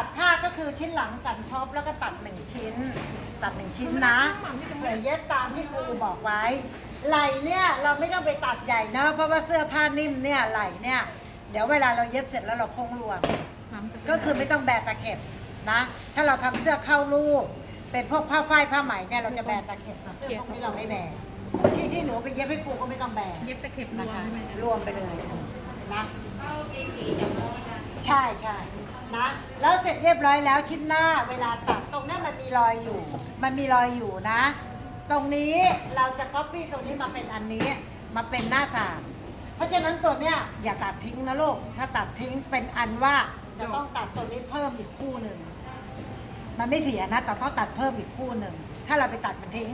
ตัดผ้าก็คือชิ้นหลังสันทบแล้วก็ตัดหนึ่งชิ้น ตัดหนึ่งชิ้นนะเดี๋ยวเย็บตามที่ครูบอกไว้ ไหล่เนี่ยเราไม่ต้องไปตัดใหญ่เนอะเพราะว่าเสื้อผ้านิ่มเนี่ยไหล่เนี่ยเดี๋ยวเวลาเราเย็บเสร็จแล้วเราโค้งรวม ก็คือไม่ต้องแบกตะเข็บนะ ถ้าเราทำเสื้อเข้ารูป เป็นพวกผ้าฝ้ายผ้าไหมเนี่ยเราจะแบกตะเข็บนะเสื้อพวกนี้เราไม่แบกที่ที่หนูไปเย็บให้ครูก็ไม่ต้องแบกเย็บตะเข็บรนะวมคะใช่ไหมจ๊ะรวมไปเลยนะ ใช่ใช่นะแล้วเสร็จเรียบร้อยแล้วชิ้นหน้าเวลาตัดตรงนี้มันมีรอยอยู่ มันมีรอยอยู่นะ ตรงนี้เราจะก๊อปปี้ตรงนี้มาเป็นอันนี้มาเป็นหน้าสามเพราะฉะนั้นตัวเนี้ยอย่าตัดทิ้งนะลูกถ้าตัดทิ้งเป็นอันว่าจะต้องตัดตัวนี้เพิ่มอีกคู่หนึ่งมันไม่เสียนะแต่ต้องตัดเพิ่มอีกคู่หนึ่งถ้าเราไปตัดมันทิ้ง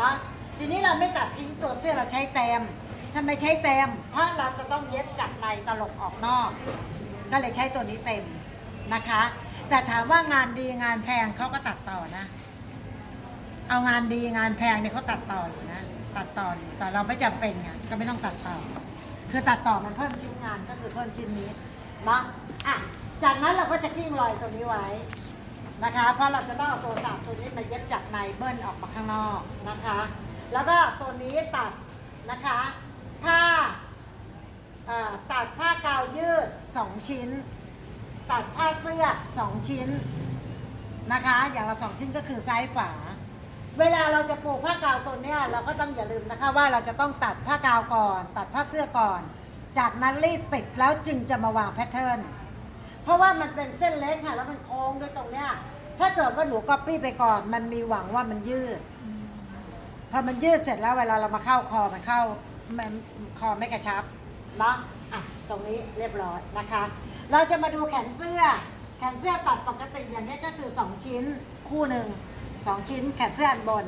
นะทีนี้เราไม่ตัดทิ้งตัวเสื้อเราใช้แต้มทำไมใช้แต้มเพราะเราจะต้องเย็บจากในตลกออกนอก ก็เลยใช้ตัวนี้เต็มนะคะ แต่ถามว่างานดีงานแพงเขาก็ตัดต่อนะ เอางานดีงานแพงเนี่ยเขาตัดต่ออยู่นะ ตัดต่ออยู่แต่เราไม่จำเป็นไงก็ไม่ต้องตัดต่อ คือตัดต่อมันเพิ่มชิ้นงานก็คือเพิ่มชิ้นนี้เนาะอะจากนั้นเราก็จะกิ้งรอยตัวนี้ไว้นะคะ เพราะเราจะต้องเอาตัวสามตัวนี้มาเย็บจากในเบิ้ลออกมาข้างนอกนะคะ แล้วก็ตัวนี้ตัดนะคะผ้า ตัดผ้ากาวยืด 2 ชิ้น ตัดผ้าเสื้อ 2 ชิ้นนะคะ อย่างละสองชิ้นก็คือซ้ายฝาเวลาเราจะปลูกผ้ากาวตัวเนี้ยเราก็ต้องอย่าลืมนะคะว่าเราจะต้องตัดผ้ากาวก่อน ตัดผ้าเสื้อก่อน จากนั้นรีดติดแล้วจึงจะมาวางแพทเทิร์นเพราะว่ามันเป็นเส้นเล็กค่ะแล้วมันโค้งด้วยตรงเนี้ยถ้าเกิดว่าหนูก๊อปปี้ไปก่อน มันมีหวังว่ามันยืดพอมันยืดเสร็จแล้วเวลาเรามาเข้าคอมันเข้ามันคอไม่กระชับ เนาะอะตรงนี้เรียบร้อยนะคะ เราจะมาดูแขนเสื้อ แขนเสื้อตัดปกติอย่างนี้ก็คือ 2 ชิ้นคู่หนึ่งสองชิ้น แขนเสื้ออันบน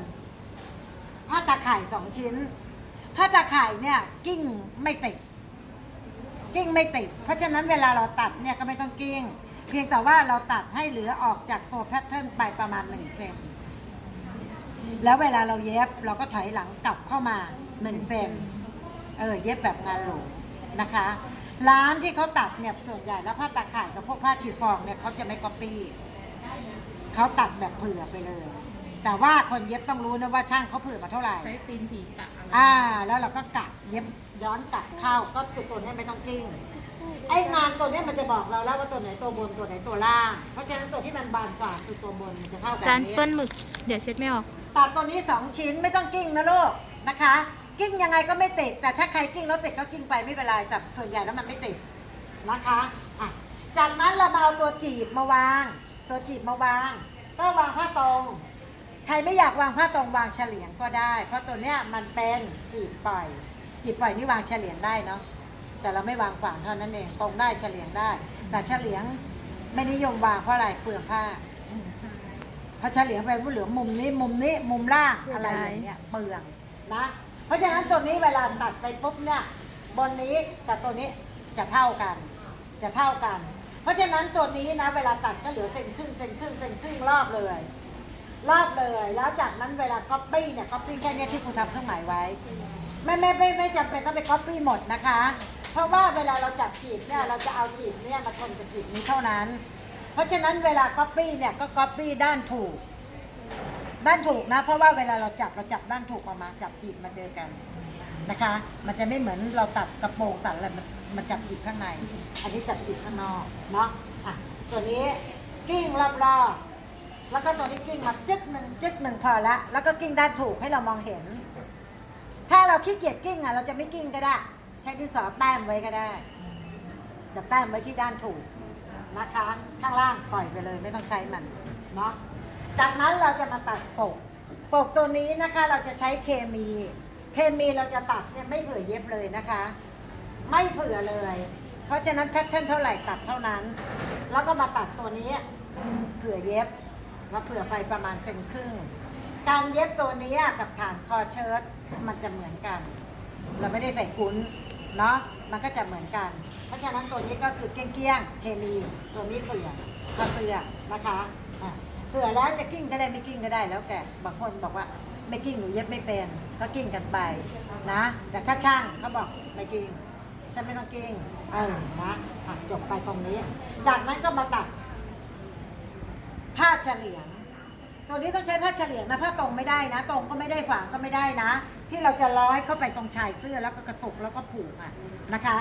ผ้าตาข่ายสองชิ้น ผ้าตาข่ายเนี่ยกิ้งไม่ติด กิ้งไม่ติด เพราะฉะนั้นเวลาเราตัดเนี่ยก็ไม่ต้องกิ้ง เพียงแต่ว่าเราตัดให้เหลือออกจากตัวแพทเทิร์นไปประมาณ1เซนแล้วเวลาเราเย็บเราก็ถอยหลังกลับเข้ามา1เซนเออเย็บแบบงานหล นะคะ ร้านที่เขาตัดเนี่ยส่วนใหญ่แล้วผ้าตาข่ายกับพวกผ้าชีฟองเนี่ยเขาจะไม่ก๊อปปี้เขาตัดแบบเผื่อไปเลย แต่ว่าคนเย็บต้องรู้นะว่าช่างเขาเผื่อมาเท่าไหร่ ใช้ตีนผีกะอะไรอ่า แล้วเราก็กะเย็บย้อนกลับเข้าก็คือตัวเนี้ยไม่ต้องกิ้งไอ้งานตัวเนี้ยมันจะบอกเราแล้วว่าตัวไหนตัวบนตัวไหนตัวล่าง เพราะฉะนั้นตัวที่มันบานฝ่าคือตัวบนมันจะเท่ากันจานนี้เปิ้ลหมึก เดี๋ยวเช็ดไม่ออก ตัดตัวนี้2ชิ้นไม่ต้องกิ้งนะลูกนะคะ กิ้งยังไงก็ไม่ติด แต่ถ้าใครกิ้งแล้วติดก็กิ้งไปไม่เป็นไรแต่ส่วนใหญ่แล้วมันไม่ติดนะคะอะจากนั้นเรามาเอาตัวจีบมาวาง ตัวจีบมาวาง ก็วางผ้าตรง ใครไม่อยากวางผ้าตรงวางเฉลียงก็ได้ เพราะตัวเนี้ยมันเป็นจีบปล่อย จีบปล่อยนี่วางเฉลียงได้เนาะแต่เราไม่วางขวางเท่านั้นเองตรงได้เฉลียงได้ แต่เฉลียงไม่นิยมวางเพราะอะไรเปลืองผ้าพอเฉลี่ยไปว่าเหลือมุมนี้มุมนี้มุมล่างอะไรอย่างเงี้ยเปลืองนะ ราะฉะนั้นตัวนี้เวลาตัดไปปุ๊บเนี่ยบนนี้กับตัวนี้จะเท่ากัน จะเท่ากัน เพราะฉะนั้นตัวนี้นะเวลาตัดก็เหลือเซนครึ่งเซนครึ่งเซนครึ่งรอบเลยรอบเลยแล้วจากนั้นเวลาก๊อปปี้เนี่ยก๊อปปี้แค่เนี้ยที่คุณทำเครื่องหมายไว้ไม่ไม่ไม่ไม่จำเป็นต้องไปก๊อปปี้หมดนะคะ เพราะว่าเวลาเราจับจีบเนี่ยเราจะเอาจีบเนี่ยมาชนกับจีบนี้เท่านั้น เพราะฉะนั้นเวลาก๊อปปี้เนี่ยก็ก๊อปปี้ด้านถูก ด้านถูกนะ เพราะว่าเวลาเราจับเราจับด้านถูกออกมาจับจีบมาเจอกันนะคะ มันจะไม่เหมือนเราตัดกระโปรงตัดอะไรมันมันจับจีบข้างใน อันนี้จับจีบข้างนอกเนาะอะตัวนี้กิ้งรอบๆแล้วก็ตัวนี้กิ้งมาจึ๊กหนึ่งจึ๊กหนึ่งพอละแล้วก็กิ้งด้านถูกให้เรามองเห็น ถ้าเราขี้เกียจกิ้งอะเราจะไม่กิ้งก็ได้ ใช้ดินสอแต้มไว้ก็ได้เดี๋ยวแต้มไว้ที่ด้านถูกนะคะ ข้างล่างปล่อยไปเลยไม่ต้องใช้มันเนาะ จากนั้นเราจะมาตัดปก ปกตัวนี้นะคะเราจะใช้เคมี เคมีเราจะตัดเนี่ยไม่เผื่อเย็บเลยนะคะ ไม่เผื่อเลย เพราะฉะนั้นแพทเทิร์นเท่าไหร่ตัดเท่านั้น แล้วก็มาตัดตัวนี้เผื่อเย็บมาเผื่อไปประมาณเซนครึ่ง การเย็บตัวนี้กับฐานคอเชิ้ตมันจะเหมือนกัน เราไม่ได้ใส่กุ้นเนาะมันก็จะเหมือนกัน เพราะฉะนั้นตัวนี้ก็คือเกี้ยงๆเคมีตัวนี้เผื่อก็เผื่อนะคะอะ เผื่อแล้วจะกิ้งก็ได้ไม่กิ้งก็ได้แล้วแต่บางคนบอกว่าไม่กิ้งหนูเย็บไม่เป็นก็กิ้งกันไปนะ แต่ถ้าช่างเขาบอกไม่กิ้งฉันไม่ต้องกิ้งเออนะอะจบไปตรงนี้ จากนั้นก็มาตัด ผ้าเฉลียง ตัวนี้ต้องใช้ผ้าเฉลียงนะผ้าตรงไม่ได้นะ ตรงก็ไม่ได้ฝางก็ไม่ได้นะ ที่เราจะร้อยเข้าไปตรงชายเสื้อแล้วก็กระตุกแล้วก็ผูกอะนะคะ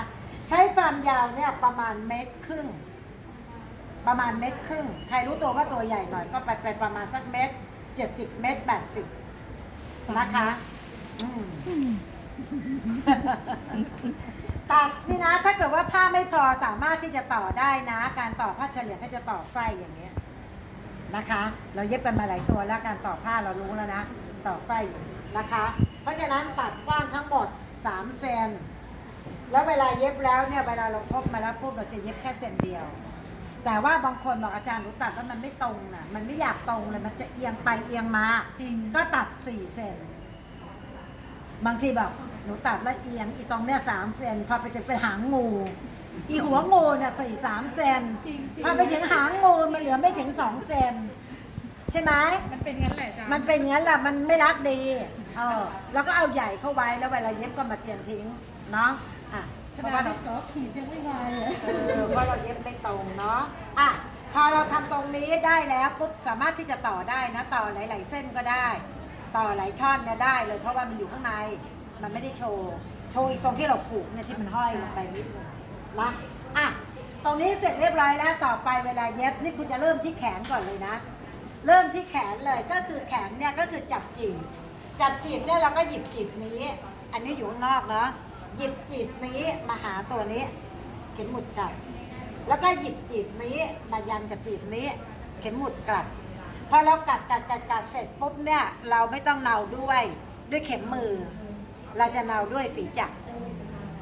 ใช้ความยาวเนี่ยประมาณเมตรครึ่ง ประมาณเมตรครึ่ง ใครรู้ตัวว่าตัวใหญ่หน่อยก็ไปไปประมาณสักเมตรเจ็ดสิบเมตรแปดสิบนะคะอืมตัดนี่นะถ้าเกิดว่าผ้าไม่พอสามารถที่จะต่อได้นะ การต่อผ้าเฉลี่ยก็จะต่อไฟอย่างเงี้ยนะคะ เราเย็บกันมาหลายตัวแล้วการต่อผ้าเรารู้แล้วนะ ต่อไฟนะคะ เพราะฉะนั้นตัดกว้างทั้งหมด3เซนแล้วเวลาเย็บแล้วเนี่ยเวลาเราทบมาแล้วปุ๊บเราจะเย็บแค่เซนเดียว แต่ว่าบางคนบอกอาจารย์หนูตัดแล้วมันไม่ตรงนะมันไม่อยากตรงเลยมันจะเอียงไปเอียงมา จริง ก็ตัดสี่เซนบางทีแบบหนูตัดแล้วเอียงอีตรงเนี้ยสามเซนพอไปจะไปหางงู อีหัวงูเนี่ยสี่สามเซนจริงๆ พอไปถึงหางงูมันเหลือไม่ถึงสองเซนใช่ไหม มันเป็นงั้นแหละจ้ะมันเป็นงั้นแหละมันไม่รักดี เออ แล้วก็เอาใหญ่เข้าไว้แล้วเวลาเย็บก็มาเทียนทิ้งเนาะอะ ขเพราะนาว่าดที่ซอขีดยังไม่มาเลยเออเพราะเราเย็บไม่ตรงเนาะอะพอเราทำตรงนี้ได้แล้วปุ๊บสามารถที่จะต่อได้นะต่อหลาย ๆ เส้นก็ได้ ต่อหลายท่อนเนี่ยได้เลย เพราะว่ามันอยู่ข้างในมันไม่ได้โชว์โชว์อีกตรงที่เราผูกเนี่ยที่มันห้อยลงไปนิดนึงนะอะตรงนี้เสร็จเรียบร้อยแล้วต่อไปเวลาเย็บนี่คุณจะเริ่มที่แขนก่อนเลยนะ เริ่มที่แขนเลยก็คือแขนเนี่ยก็คือจับจีบจับจีบเนี่ยเราก็หยิบจีบนี้ อันนี้อยู่ข้างนอกเนาะ หยิบจีบนี้มาหาตัวนี้ เข็มหมุดกัดแล้วก็หยิบจีบนี้มายันกับจีบนี้ เข็มหมุดกัดพอเรากัดกัดกัดกัดเสร็จปุ๊บเนี่ยเราไม่ต้องเนาด้วย ด้วยเข็มมือ เราจะเนาด้วยฝีจักร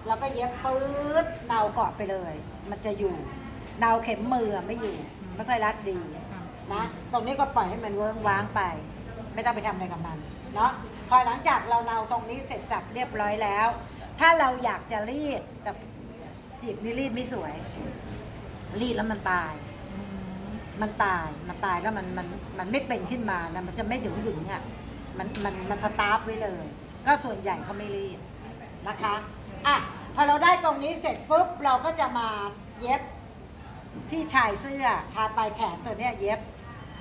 เราก็เย็บปื๊ดเนาเกาะไปเลย มันจะอยู่ เนาเข็มมือไม่อยู่ ไม่ค่อยรัดดีนะตรงนี้ก็ปล่อยให้มันเวิ้งว้างไป ไม่ต้องไปทำอะไรกับมันเนาะพอหลังจากเราเนาตรงนี้เสร็จสับเรียบร้อยแล้ว ถ้าเราอยากจะรีดแต่จีบนี่รีดไม่สวย รีดแล้วมันตาย มันตายมันตายแล้วมันมันมันไม่เป็นขึ้นมานะมันจะไม่หยุงหยุงอะมันมันมันสตาร์ฟไว้เลย ก็ส่วนใหญ่เขาไม่รีดนะคะอะพอเราได้ตรงนี้เสร็จปุ๊บเราก็จะมาเย็บที่ชายเสื้อชายปลายแขนตัวเนี้ยเย็บ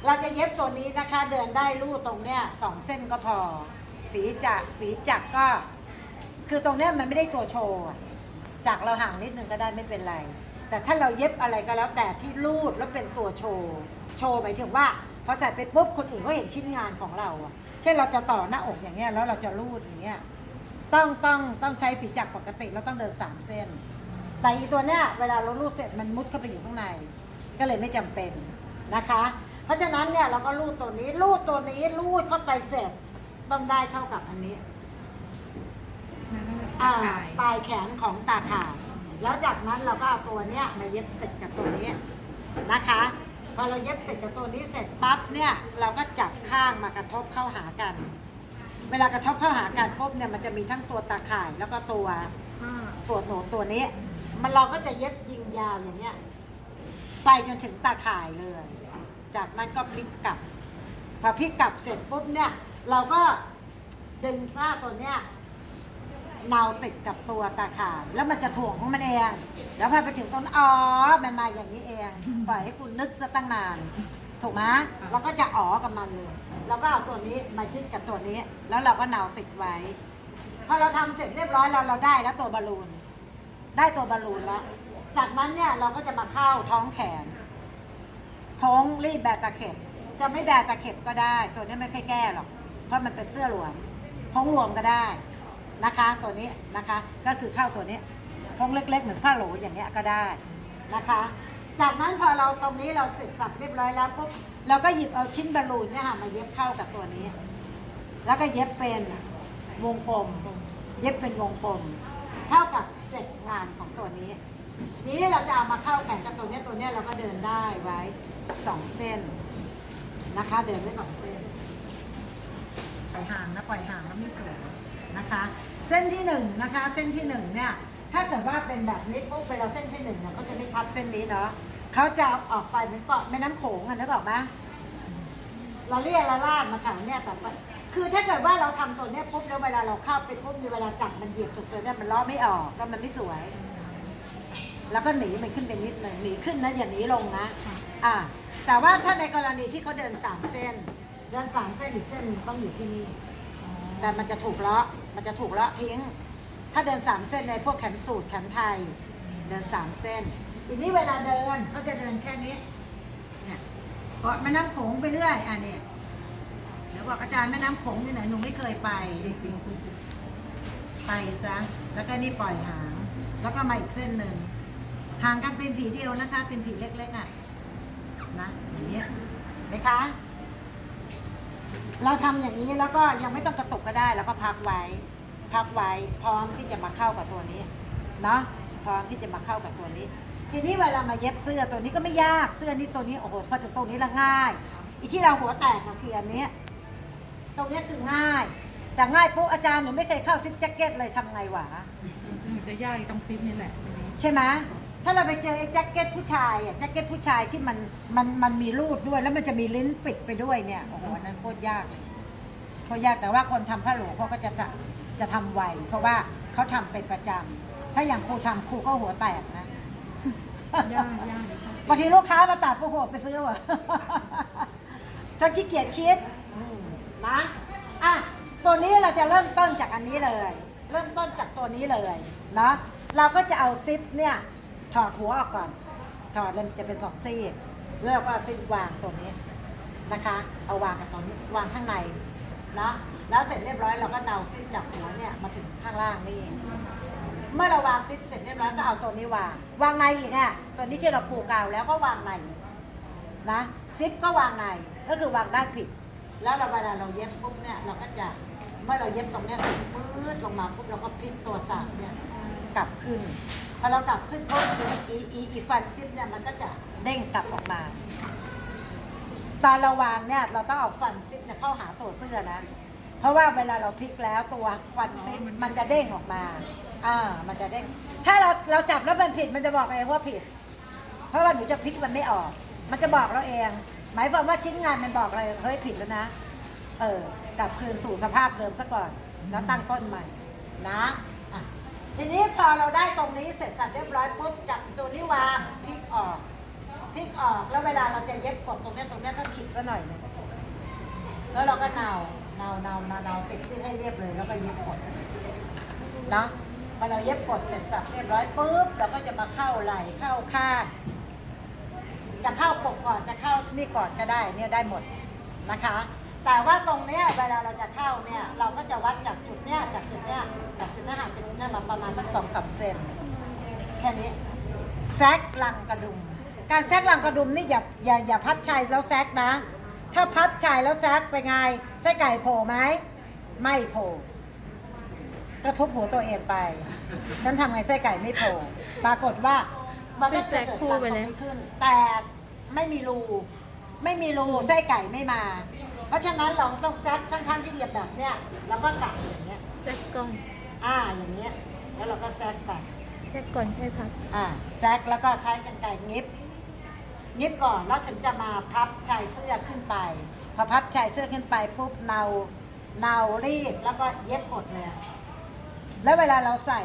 เราจะเย็บตัวนี้นะคะ เดินได้ลู่ตรงเนี้ยสองเส้นก็พอ ฝีจักฝีจักก็ คือตรงเนี้ยมันไม่ได้ตัวโชว์อะจักเราห่างนิดนึงก็ได้ไม่เป็นไร แต่ถ้าเราเย็บอะไรก็แล้วแต่ที่รูดแล้วเป็นตัวโชว์ โชว์หมายถึงว่าพอใส่ไปปุ๊บคนอื่นก็เห็นชิ้นงานของเราอะเช่นเราจะต่อหน้าอกอย่างเงี้ยแล้วเราจะรูดอย่างเงี้ยต้องต้องต้องใช้ฝีจักรปกติแล้วต้องเดินสามเส้น แต่อีตัวเนี้ยเวลาเรารูดเสร็จมันมุดเข้าไปอยู่ข้างใน ก็เลยไม่จำเป็นนะคะ เพราะฉะนั้นเนี่ยเราก็รูดตัวนี้รูดตัวนี้รูดเข้าไปเสร็จต้องได้เท่ากับอันนี้ อ่าปลายแขนของตาข่ายแล้วจากนั้นเราก็เอาตัวเนี้ยมาเย็บติดกับตัวนี้นะคะ พอเราเย็บติดกับตัวนี้เสร็จปั๊บเนี่ยเราก็จับข้างมากระทบเข้าหากัน เวลากระทบเข้าหากันปุ๊บเนี่ยมันจะมีทั้งตัวตาข่ายแล้วก็ตัวตัวหนูตัวนี้ มันเราก็จะเย็บยิงยาวอย่างเงี้ยไปจนถึงตาข่ายเลย จากนั้นก็พลิกกลับ พอพลิกกลับเสร็จปุ๊บเนี่ย เราก็ดึงผ้าตัวเนี้ย เนาติดกับตัวตาข่ายแล้วมันจะถ่วงของมันเอง แล้วพอไปถึงต้นอ๋อมันมาอย่างนี้เองปล่อยให้คุณนึกซะตั้งนาน ถูกไหมเราก็จะอ๋อกับมันเลยแล้วก็เอาตัวนี้มายึดกับตัวนี้ แล้วเราก็เนาติดไว้พอเราทำเสร็จเรียบร้อยเราเราได้แล้วตัวบอลลูน ได้ตัวบอลลูนแล้ว จากนั้นเนี่ยเราก็จะมาเข้าท้องแขน ท้องรีบแบตะเข็บจะไม่แบตะเข็บก็ได้ ตัวนี้ไม่ค่อยแก้หรอก เพราะมันเป็นเสื้อหลวมท้องรวมก็ได้ นะคะตัวนี้นะคะก็คือเข้าตัวนี้ท้องเล็กๆ เหมือนผ้าโหลอย่างเงี้ยก็ได้นะคะ จากนั้นพอเราตรงนี้เราเสร็จสับเรียบร้อยแล้วปุ๊บเราก็หยิบเอาชิ้นบอลลูนเนี่ยค่ะมาเย็บเข้ากับตัวนี้ แล้วก็เย็บเป็นวงกลม เย็บเป็นวงกลม เท่ากับเสร็จงานของตัวนี้ นี้เราจะเอามาเข้าแข่งกับตัวนี้ตัวนี้เราก็เดินได้ไว้สองเส้นนะคะ เดินไว้สองเส้นปล่อยห่างนะปล่อยห่างแล้วไม่สวยนะคะ เส้นที่หนึ่งนะคะ เส้นที่หนึ่งเนี่ย ถ้าเกิดว่าเป็นแบบนี้ปุ๊บเวลาเส้นที่หนึ่งเนี่ยเขาจะไม่ทับเส้นนี้เนาะเขาจะเอาออกไปเหมือนเกาะแม่น้ำโขงอะนึกออกไหมเราเรียกละลาดมาค่ะเนี่ยแต่ว่าคือถ้าเกิดว่าเราทำตัวเนี้ยปุ๊บแล้วเวลาเราเข้าไปปุ๊บมีเวลาจับมันเหยียบตัวตัวเนี้ยมันล้อไม่ออกแล้วมันไม่สวย แล้วก็หนีมันขึ้นไปนิดหนึ่งหนีขึ้นนะอย่าหนีลงนะอ่าแต่ว่าถ้าในกรณีที่เขาเดินสามเส้น เดินสามเส้นอีกเส้นหนึ่งต้องอยู่ที่นี่ แต่มันจะถูกเลาะมันจะถูกเลาะทิ้ง ถ้าเดินสามเส้นในพวกแขนสูตรแขนไทย เดินสามเส้นอีนี้เวลาเดินเขาจะเดินแค่นี้เนี่ยเกาะแม่น้ำโขงไปเรื่อยอะเนี่ยเดี๋ยวบอกอาจารย์แม่น้ำโขงที่ไหนหนูไม่เคยไปไปซะแล้วก็นี่ปล่อยหาง แล้วก็มาอีกเส้นหนึ่งห่างกันเป็นผีเดียวนะคะ เป็นผีเล็กๆอะนะอย่างนี้ยเห็นไหมคะ เราทำอย่างนี้แล้วก็ยังไม่ต้องกระตุกก็ได้ แล้วก็พักไว้ พักไว้พร้อมที่จะมาเข้ากับตัวนี้เนาะพร้อมที่จะมาเข้ากับตัวนี้ ทีนี้เวลามาเย็บเสื้อตัวนี้ก็ไม่ยากเสื้อนี้ตัวนี้โอ้โหพอถึงตรงนี้ละง่ายอีที่เราหัวแตกก็คืออันเนี้ยตรงเนี้ยคือง่าย แต่ง่ายปุ๊บอาจารย์หนูไม่เคยเข้าซิปแจ็คเก็ตเลยทำไงวะหนูจะย่ายตรงฟิตนี่แหละทีนี้ใช่ไหม ถ้าเราไปเจอไอ้แจ็คเก็ตผู้ชายอะแจ็คเก็ตผู้ชายที่มันมันมันมีรูดด้วยแล้วมันจะมีลิ้นปิดไปด้วยเนี่ยโอ้โหอันนั้นโคตรยากเลยโคตรยากแต่ว่าคนทำผ้าโหลเขาก็จะจะจะทำไวเพราะว่าเขาทำเป็นประจำถ้าอย่างครูทำครูก็หัวแตกนะย่ายย่ายบางทีลูกค้ามาตัดโอ้โหไปซื้อว่ะถ้าขี้เกียจคิดอืมนะอะตัวนี้เราจะเริ่มต้นจากอันนี้เลย เริ่มต้นจากตัวนี้เลยเนาะเราก็จะเอาซิปเนี่ย ถอดหัวออกก่อน ถอดเลยมันจะเป็นสองซี่แล้วเราก็เอาซิปวางตรงนี้นะคะ เอาวางกับตรงนี้วางข้างในเนาะแล้วเสร็จเรียบร้อยเราก็เดาซิปจากหัวเนี่ยมาถึงข้างล่างนี่เองเมื่อเราวางซิปเสร็จเรียบร้อยก็เอาตัวนี้วาง วางในอีกอะตัวนี้ที่เราปูกาวแล้วก็วางในนะซิปก็วางในก็คือวางด้านผิด แล้วเราเวลาเราเย็บปุ๊บเนี่ยเราก็จะเมื่อเราเย็บตรงเนี้ยสร็จปื๊ดลงมาปุ๊บเราก็พลิกตัวสากเนี่ยกลับขึ้น พอเรากลับขึ้นปุ๊บอีอีอีฟันซิปเนี่ยมันก็จะเด้งกลับออกมา ตอนเราวางเนี่ยเราต้องเอาฟันซิปเนี่ยเข้าหาตัวเสื้อนะ เพราะว่าเวลาเราพลิกแล้วตัวฟันซิปมันจะเด้งออกมา อ่า มันจะเด้ง ถ้าเราเราจับแล้วมันผิดมันจะบอกเองว่าผิด เพราะว่าหนูจะพลิกมันไม่ออก มันจะบอกเราเอง หมายความว่าชิ้นงานมันบอกเลยเฮ้ยผิดแล้วนะ เออกลับคืนสู่สภาพเดิมซะก่อน แล้วตั้งต้นใหม่นะ ทีนี้พอเราได้ตรงนี้เสร็จสับเรียบร้อยปุ๊บจับตัวนี้วางพลิกออกพลิกออกแล้วเวลาเราจะเย็บกดตรงนี้ตรงนี้ก็ขีดซะหน่อยนึงแล้วเราก็เนาเนาเนาเนาเนาติดที่ให้เรียบเลยแล้วก็เย็บกดนะพอเราเย็บกดเสร็จสับเรียบร้อยปุ๊บเราก็จะมาเข้าไหล่เข้าข้างจะเข้าปกก่อนจะเข้านี่ก่อนก็ได้เนี่ยได้หมดนะคะ แต่ว่าตรงเนี้ยเวลาเราจะเข้าเนี่ยเราก็จะวัดจากจุดเนี้ยจากจุดเนี้ยจากจ นี้ยห่างจากจุดเนี้ยมาประมาณสักสองสามเซนแค่นี้แซกลังกระดุม การแซกลังกระดุมนี่อย่าอย่าอย่าพับชายแล้วแซกนะ ถ้าพับชายแล้วแซกไปไงไส้ไก่โผล่ไหมไม่โผล่กระทุบหัวตัวเองไป ฉันทำไงไส้ไก่ไม่โผล่ปรากฏว่ามันก็จะเกิดหลังตรงนี้ขึ้น แต่ไม่มีรู ไม่มีรูไส้ไก่ไม่มา เพราะฉะนั้นเราต้องแซกทั้งๆที่เหยียบแบบเนี้ยเราก็กลับอย่างเงี้ยเซ็ตก่อน อ่าอย่างเงี้ยแล้วเราก็แซกไปเซ็ตก่อนให้พักอ่าแซกแล้วก็ใช้กันไก่งิบงิบก่อนแล้วถึงจะมาพับชายเสื้อขึ้นไป พอพับชายเสื้อขึ้นไปปุ๊บเนาเนารีดแล้วก็เย็บหมดเลยแล้วเวลาเราใส่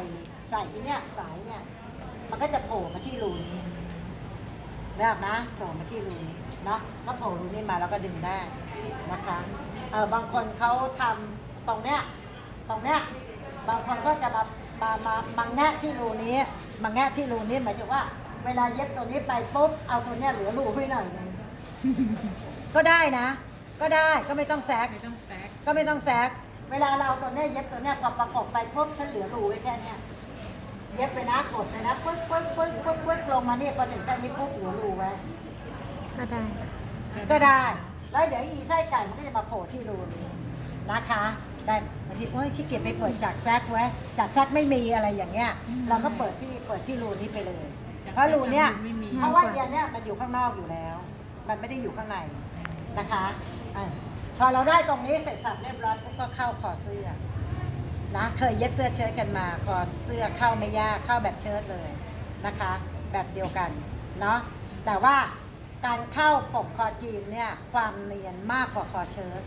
ใส่อีเนี่ยสายเนี่ย มันก็จะโผล่มาที่รูนี้นะครับนะโผล่มาที่รูนี้เนาะก็โผล่รูนี้มาแล้วก็ดึงได้นะคะเออบางคนเขาทำตรงเนี้ยตรงเนี้ย บางคนก็จะมามามามาแงะที่รูนี้มาแงะที่รูนี้หมายถึงว่า เวลาเย็บตัวนี้ไปปุ๊บเอาตัวเนี้ยเหลือรูไว้หน่อยหนึงก็ได้นะ ก็ได้ก็ไม่ต้องแซกไม่ต้องแซกก็ไม่ต้องแซกเวลาเราเอาตัวเนี้ยเย็บตัวเนี้ยพอประกบไปปุ๊บฉันเหลือรูไว้แค่เนี้ยเย็บไปนะกดไปนะปึ๊กปึ๊กปึ๊กปึ๊กปึ๊กลงมาเนี่ยพอถึงแค่นี้ปุ๊บเหลือรูไว้ก็ได้ ก็ได้ แล้วเดี๋ยวอีไส้ไก่มันก็จะมาโผล่ที่รูนี้นะคะ ได้บางทีโอ้ยขี้เกียจไปเปิดจากแซกไว้จากแซกไม่มีอะไรอย่างเงี้ย เราก็เปิดที่เปิดที่รูนี้ไปเลย เพราะรูเนี้ยไม่มีเพราะว่าเอียนเนี่ยมันอยู่ข้างนอกอยู่แล้ว มันไม่ได้อยู่ข้างในนะคะอะพอเราได้ตรงนี้เสร็จสับเรียบร้อยปุ๊บก็เข้าคอเสื้อนะเคยเย็บเสื้อเชิ้ตกันมาคอเสื้อเข้าไม่ยากเข้าแบบเชิ้ตเลยนะคะ แบบเดียวกันเนาะแต่ว่าการเข้าปกคอจีนเนี่ยความเนียนมากกว่าคอเชิ้ต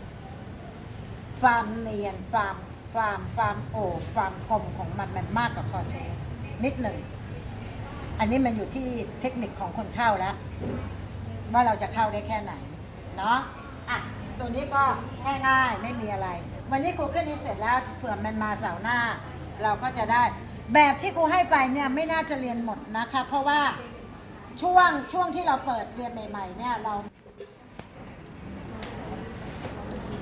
ความเนียนความความความโอบความคมของมันมันมากกว่าคอเชิ้ตนิดหนึ่ง อันนี้มันอยู่ที่เทคนิคของคนเข้าแล้ว ว่าเราจะเข้าได้แค่ไหน เนาะอะตัวนี้ก็ง่ายๆไม่มีอะไร วันนี้ครูขึ้นนี้เสร็จแล้วเผื่อมันมาเสาร์หน้า เราก็จะได้ แบบที่ครูให้ไปเนี่ยไม่น่าจะเรียนหมดนะคะ เพราะว่าช่วงช่วงที่เราเปิดเรียนใหม่ๆเนี่ยเรา